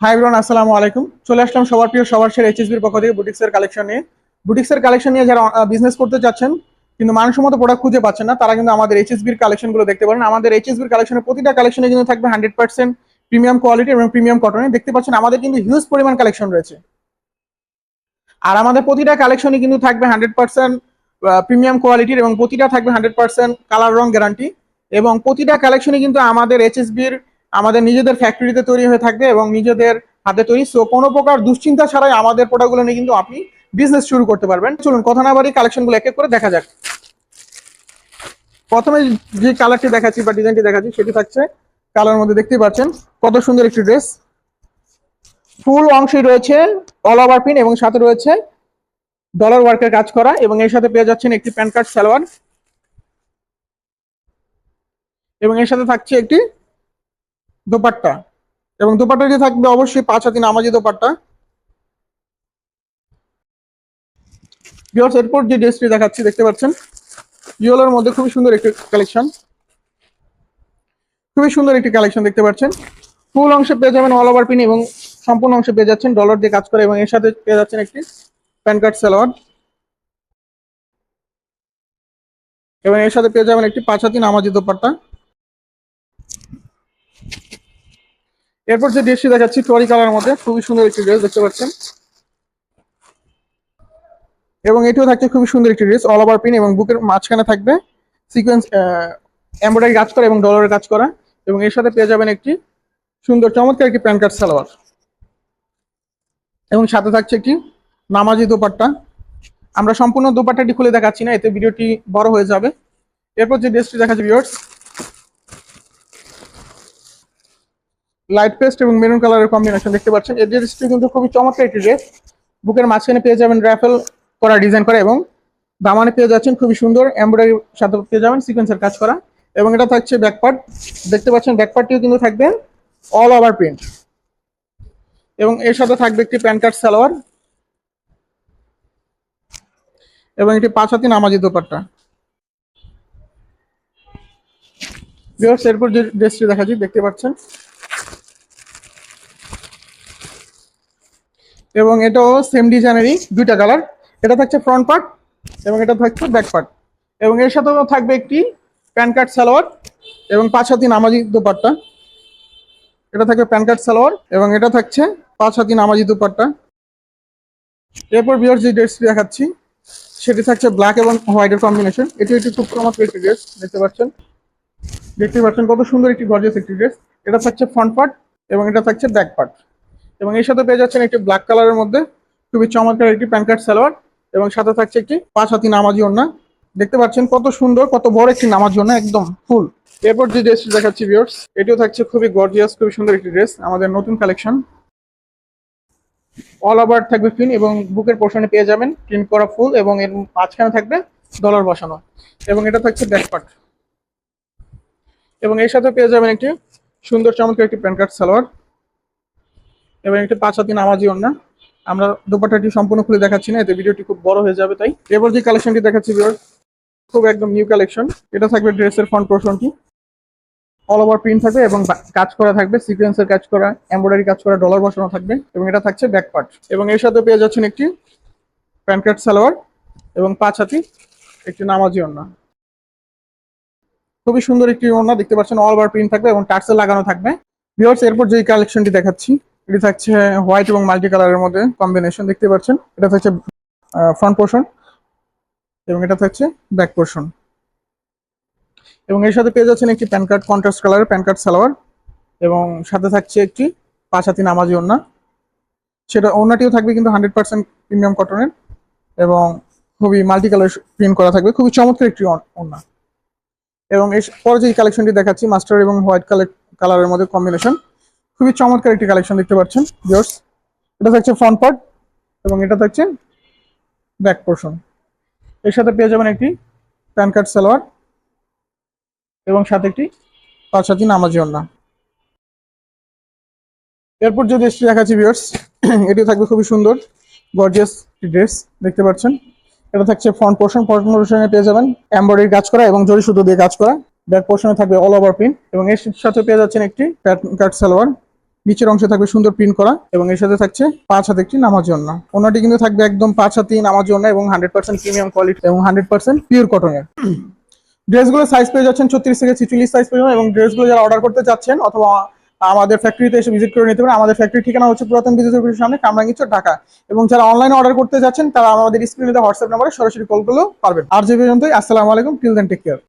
High ব্রন আসসালামু আলাইকুম। চলে আসলাম সবার প্রিয়, সবার সেরা এইচএসবির পক্ষ থেকে বুটিক্সের কালেকশন নিয়ে। বুটিক্সের কালেকশন নিয়ে যারা বিজনেস করতে চাচ্ছেন, কিন্তু মানসম্মত প্রোডাক্ট খুঁজে পাচ্ছেন না, তারা কিন্তু আমাদের এইচএসবির কালেকশনগুলো দেখতে পারেন। আমাদের এইচএসবির কালেকশনের প্রতিটা কালেকশনে কিন্তু থাকবে হান্ড্রেড পার্সেন্ট প্রিমিয়াম কোয়ালিটি এবং প্রিমিয়াম কটনে দেখতে পাচ্ছেন, আমাদের কিন্তু হিউজ পরিমাণ কালেকশন রয়েছে। আর আমাদের প্রতিটা কালেকশনই কিন্তু থাকবে হান্ড্রেড পার্সেন্ট প্রিমিয়াম কোয়ালিটির এবং প্রতিটা থাকবে হান্ড্রেড পার্সেন্ট কালার রং গ্যারান্টি এবং প্রতিটা কালেকশনই কিন্তু আমাদের এইচএসবির আমাদের নিজেদের ফ্যাক্টরিতে তৈরি হয়ে থাকবে এবং নিজেদের হাতে তৈরি। সো কোনো প্রকার দুশ্চিন্তা ছাড়াই আমাদের প্রোডাক্টগুলো নিয়ে কিন্তু আপনি বিজনেস শুরু করতে পারবেন। চলুন, কথা না বাড়ি কালেকশনগুলো এক এক করে দেখা যাক। প্রথমে যে কালারটি দেখাচ্ছি বা ডিজাইনটি দেখাচ্ছি, সেটি থাকছে কালার মধ্যে দেখতেই পাচ্ছেন, কত সুন্দর একটি ড্রেস ফুল অংশে রয়েছে অল ওভার পিন এবং সাথে রয়েছে ডলার ওয়ার্কের কাজ করা এবং এর সাথে পেয়ে যাচ্ছেন একটি প্যান কার্ড, সালোয়ার। এবং এর সাথে থাকছে একটি দোপাট্টা। এবং দোপাট্টাটি থাকবে অবশ্যই পাঁচ হাতি নামাজি দোপাট্টা। ভিউয়ার্স এরপর যে ড্রেসটি দেখাচ্ছি, দেখতে পাচ্ছেন? ইয়েলোর মধ্যে খুবই সুন্দর একটি কালেকশন খুবই সুন্দর একটি কালেকশন দেখতে পাচ্ছেন। ফুল অংশে পেয়ে যাবেন অল ওভার পিন এবং সম্পূর্ণ অংশে পেয়ে যাচ্ছেন ডলার দিয়ে কাজ করে এবং এর সাথে পেয়ে যাচ্ছেন একটি প্যান কার্ড সালোয়ার এবং এর সাথে পেয়ে যাবেন একটি পাঁচ হাতি নামাজি দোপাট্টা। এরপর যে ড্রেসটি দেখাচ্ছি টরি কালার মধ্যে খুবই সুন্দর একটি ড্রেস দেখতে পাচ্ছেন। এবং এটিও থাকছে খুবই সুন্দর একটি ড্রেস অল ওভার পিন এবং বুকের মাঝখানে থাকবে সিকোয়েন্স এমব্রয়ডারি কাজ করা এবং ডলারের কাজ করা। এবং এর সাথে পেয়ে যাবেন একটি সুন্দর, চমৎকার একটি প্যান কার্ড, সালোয়ার। এবং সাথে থাকছে একটি নামাজি দোপাট্টা। আমরা সম্পূর্ণ দোপাট্টাটি খুলে দেখাচ্ছি না, এতে ভিডিওটি বড় হয়ে যাবে। এরপর যে ড্রেসটি দেখাচ্ছে ভিউয়ার্স লাইট পেস্ট এবং মেরুন কালারের কম্বিনেশন দেখতে পাচ্ছেন। এই ড্রেসটি কিন্তু খুবই চমৎকার একটি ড্রেস বুকের মাঝখানে পেয়ে যাবেন র্যাফেল করা ডিজাইন করা এবং দামানে পেয়ে যাচ্ছেন খুবই সুন্দর এমব্রয়ডারি সাথে পেয়ে যাবেন সিকোয়েন্সের কাজ করা। এবং এটা থাকছে ব্যাকপার্ট দেখতে পাচ্ছেন ব্যাকপার্টটিও কিন্তু থাকবে অল ওভার প্রিন্ট এবং এর সাথে থাকবে একটি প্যান কার্ড সালোয়ার। এবং একটি পাঁচ হাতি নামাজি ভিউয়ার্স এরপর যে ড্রেসটি দেখাচ্ছি, দেখতে পাচ্ছেন। এবং এটাও সেম ডিজাইনেরই দুইটা কালার এটা থাকছে ফ্রন্ট পার্ট এবং এটা থাকছে ব্যাক পার্ট এবং এর সাথেও থাকবে একটি প্যান কার্ড সালোয়ার এবং পাঁচ হাতি নামাজি দোপাট্টা। এটা থাকবে প্যান কার্ড সালোয়ার এবং এটা থাকছে পাঁচ হাতি নামাজি দোপাট্টা। এরপর বিয়ার যে ড্রেসটি দেখাচ্ছি, সেটি থাকছে ব্ল্যাক এবং হোয়াইটের কম্বিনেশন এটি একটি খুব চমৎকার একটি ড্রেস দেখতে পাচ্ছেন? দেখতে পাচ্ছেন কত সুন্দর একটি গর্জিয়াস একটি ড্রেস এটা থাকছে ফ্রন্ট পার্ট এবং এটা থাকছে ব্যাক পার্ট এবং এর সাথে পেয়ে যাচ্ছেন একটি ব্ল্যাক কালারের মধ্যে খুবই চমৎকার একটি প্যান কার্ড সালোয়ার এবং সাথে থাকছে একটি পাঁচ হাতি নামাজি ওড়না। দেখতে পাচ্ছেন কত সুন্দর, কত বড় একটি নামাজি ওড়না, একদম ফুল। এরপর যে ড্রেসটি দেখাচ্ছি ভিউয়ার্স এটিও থাকছে খুবই গর্জিয়াস খুবই সুন্দর একটি ড্রেস আমাদের নতুন কালেকশন অল ওভার থাকবে পিন এবং বুকের পোর্শনে পেয়ে যাবেন প্রিন্ট করা ফুল এবং এর মাঝখানে থাকবে ডলার বসানো। এবং এটা থাকছে ব্যাক পার্ট এবং এর সাথে পেয়ে যাবেন একটি সুন্দর চমৎকার একটি প্যান কার্ড সালোয়ার এবং একটি পাঁচ সাত হাতি নামাজি ওড়না আমরা দোপাট্টাটি সম্পূর্ণ খুলে দেখাচ্ছি না, এতে ভিডিওটি খুব বড় হয়ে যাবে তাই। এবার যে কালেকশনটি দেখাচ্ছি ভিউয়ার খুব একদম নিউ কালেকশন এটা থাকবে ড্রেসের ফ্রন্ট পোর্শনটি অল ওভার প্রিন্ট থাকবে এবং কাজ করা থাকবে সিকোয়েন্সের কাজ করা এমব্রয়ডারি কাজ করা ডলার বসানো থাকবে এবং এটা থাকছে ব্যাক পার্ট এবং এর সাথে পেয়ে যাচ্ছেন একটি প্যান কার্ড সালোয়ার এবং পাঁচ হাতি একটি নামাজি ওড়না। খুবই সুন্দর একটি ওড়না, দেখতে পাচ্ছেন অল ওভার প্রিন্ট থাকবে এবং টার্সেল লাগানো থাকবে। ভিউয়ার্স এরপর যে কালেকশনটি দেখাচ্ছি এটি থাকছে হোয়াইট এবং মাল্টি কালারের মধ্যে কম্বিনেশন দেখতে পাচ্ছেন? এটা থাকছে ফ্রন্ট পোর্শন এবং এটা থাকছে ব্যাক পোর্শন এবং এর সাথে পেয়ে যাচ্ছেন একটি প্যান কার্ড কন্ট্রাস্ট কালারের প্যান কার্ড সালোয়ার এবং সাথে থাকছে একটি পাঁচ হাতি নামাজি ওড়না। সেটা ওড়নাটিও থাকবে কিন্তু হান্ড্রেড পার্সেন্ট প্রিমিয়াম কটনের এবং খুবই মাল্টি কালার প্রিন্ট করা থাকবে। খুবই চমৎকার একটি ওড়না। এবং এর পরে যে কালেকশনটি দেখাচ্ছি মাস্টার এবং হোয়াইট কালার কালারের মধ্যে কম্বিনেশন খুবই চমৎকার একটি কালেকশন দেখতে পাচ্ছেন ভিউয়ার্স এটা থাকছে ফ্রন্ট পার্ট এবং এটা থাকছে ব্যাক পোর্শন এর সাথে পেয়ে যাবেন একটি প্যান কার্ড সালোয়ার এবং সাথে একটি পাঁচ নামাজি ওড়না। এরপর যে ড্রেসটি দেখাচ্ছি ভিউয়ার্স এটি থাকবে খুবই সুন্দর গর্জিয়াস ড্রেস দেখতে পাচ্ছেন। এটা থাকছে ফ্রন্ট পোর্শন ফ্রন্ট পোর্শনে পেয়ে যাবেন এমব্রয়ডারি কাজ করা এবং জরি সুতো দিয়ে কাজ করা। ব্যাক পোর্শনে থাকবে অল ওভার প্রিন্ট এবং এর সাথে পেয়ে যাচ্ছেন একটি প্যাটার্ন কাট সালোয়ার। নিচের অংশে থাকবে সুন্দর প্রিন্ট করা এবং এর সাথে থাকছে পাঁচ হাত একটি নামার জন্য। ওনাটি কিন্তু থাকবে একদম পাঁচ হাতি নামার জন্য এবং হান্ড্রেড পার্সেন্ট প্রিমিয়াম কোয়ালিটি এবং হান্ড্রেড পার্সেন্ট পিওর কটনের ড্রেসগুলো সাইজ পেয়ে যাচ্ছেন ছত্রিশ থেকে ছিচল্লিশ সাইজ পেয়ে এবং ড্রেসগুলো যারা অর্ডার করতে চাচ্ছেন অথবা আমাদের ফ্যাক্টরিতে এসে ভিজিট করে নিতে পারেন, আমাদের ফ্যাক্টরি ঠিকানা হচ্ছে পুরাতন বিদ্যুৎ অফিসের সামনে কামরাঙ্গিচর, ঢাকা। এবং যারা অনলাইনে অর্ডার করতে যাচ্ছেন, তারা আমাদের স্ক্রিনে হোয়াটসঅ্যাপ নাম্বারে সরাসরি কল করলেও পারবেন। আর যে পর্যন্তই, আসসালামু আলাইকুম টিল দেন টেক কেয়ার